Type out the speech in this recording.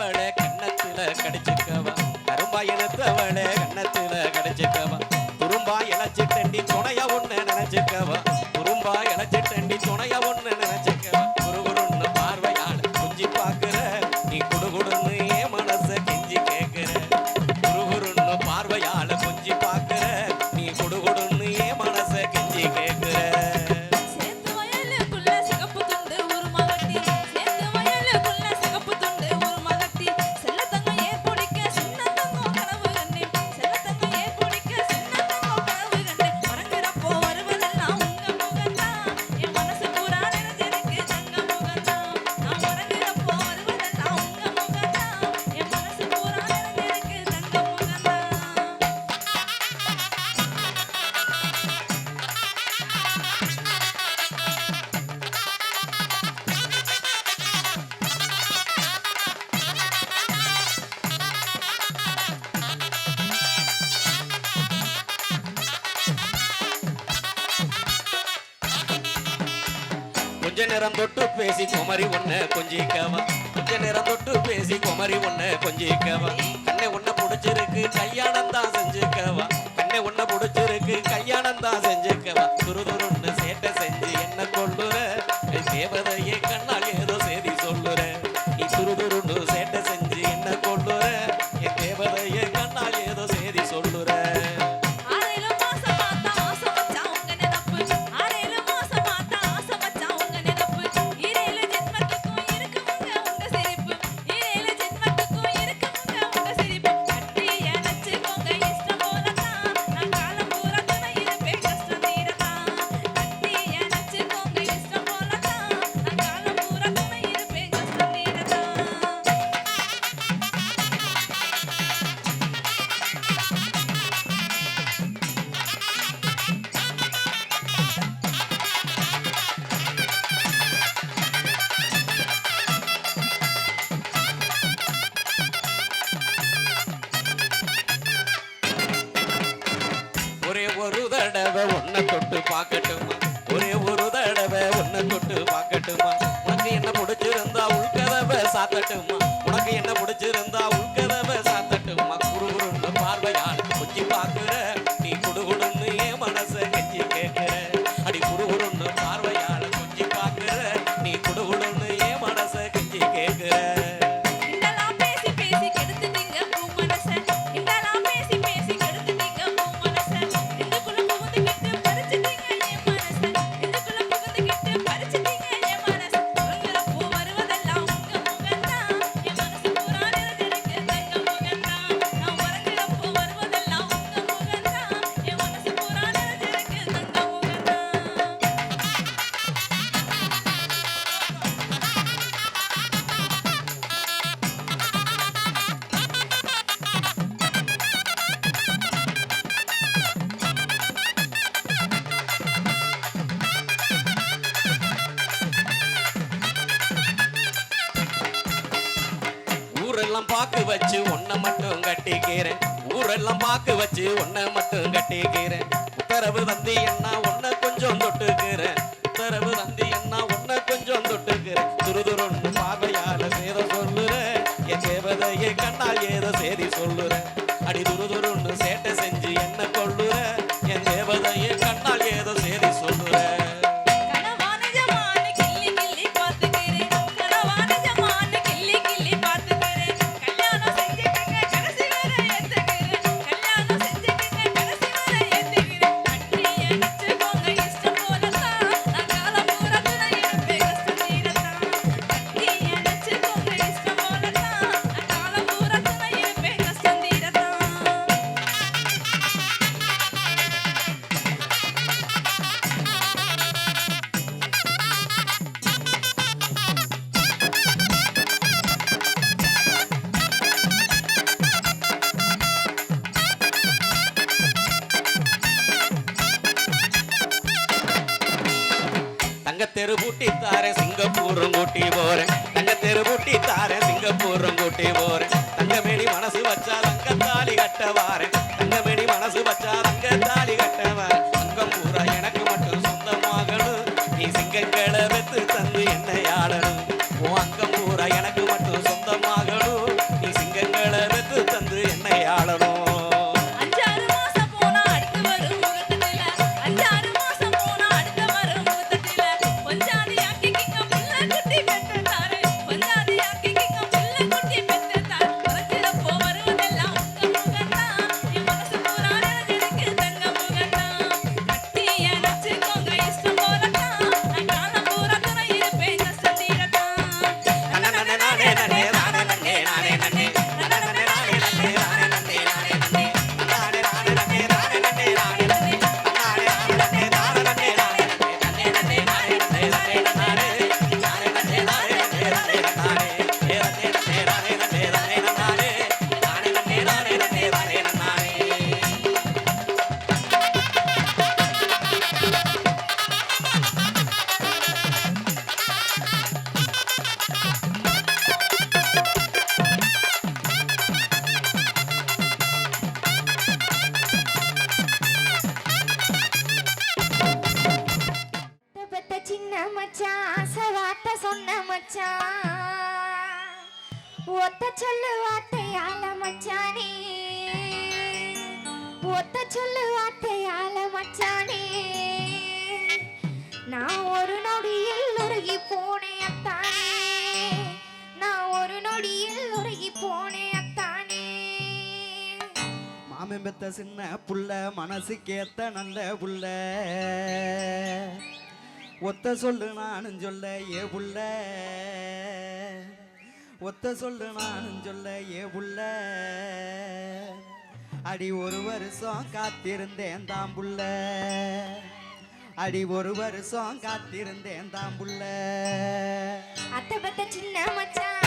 கண்ணத்தவளே கண்ணத்துல கடிச்சுக்கவா? கரும்பாயனத்தவளே கண்ணத்துல கொஞ்ச நேரம் தொட்டு பேசி குமரி ஒன்ன கொஞ்சிக்கவா. கொஞ்ச நேரம் தொட்டு பேசி குமரி ஒன்ன கொஞ்சிக்கவா. கண்ணை ஒன்ன பிடிச்சிருக்கு கையாணம் தான் செஞ்சுக்கவா. கண்ணை ஒன்ன பிடிச்சிருக்கு கையாணம் தான் செஞ்சுக்கவா. துரு துருன்னு சேட்டை செஞ்சு என்ன கொள்ளுற தேவதையே பார்க்கட்டுமா? ஒரே ஒரு தடவை ஒன்னு தொட்டு பார்க்கட்டுமா? உனக்கு என்ன பிடிச்சிருந்தா உள்கதவை சாத்தட்டுமா? உனக்கு என்ன பிடிச்ச ஊரெல்லாம் பாக்கு வச்சு ஒன்ன மட்டும் கட்டிக்கிறேன். ஊரெல்லாம் பாக்கு வச்சு ஒன்ன மட்டும் கட்டிக்கிறேன். உத்தரவு வந்து என்ன ஒன்ன கொஞ்சம் தொட்டுக்கிறேன். உத்தரவு வந்து என்ன ஒன்ன கொஞ்சம் தொட்டுக்கிறேன். துருதுருன்னு தங்க தெருபூட்டி தார சிங்கப்பூரம் கூட்டி போறேன். தங்க தெருபூட்டி தார சிங்கப்பூரம் கூட்டி போறேன். தங்கமேலி மனசு வச்சா தங்க தாலி கட்ட வாரேன் ஒத்த சொல்லு வார்த்தையால மச்சானே. ஒத்த சொல்லு வார்த்தையால மச்சானே. நான் ஒரு நொடியில் உருகி போனேன் அத்தானே. நான் ஒரு நொடியில் உருகி போனேன் அத்தானே. மாமன் சின்ன புள்ள மனசுக்கேத்த நல்ல புள்ள. ஒத்த சொல்லு நானும் சொல்ல ஏ புள்ள. ஒத்த சொல்லு நானும் சொல்ல ஏ புள்ள அடி ஒரு வருஷம் காத்திருந்தேன் தாம் புள்ள. அடி ஒரு வருஷம் காத்திருந்தேன் தாம் புள்ள. அத்தை பத்த சின்ன மச்சான்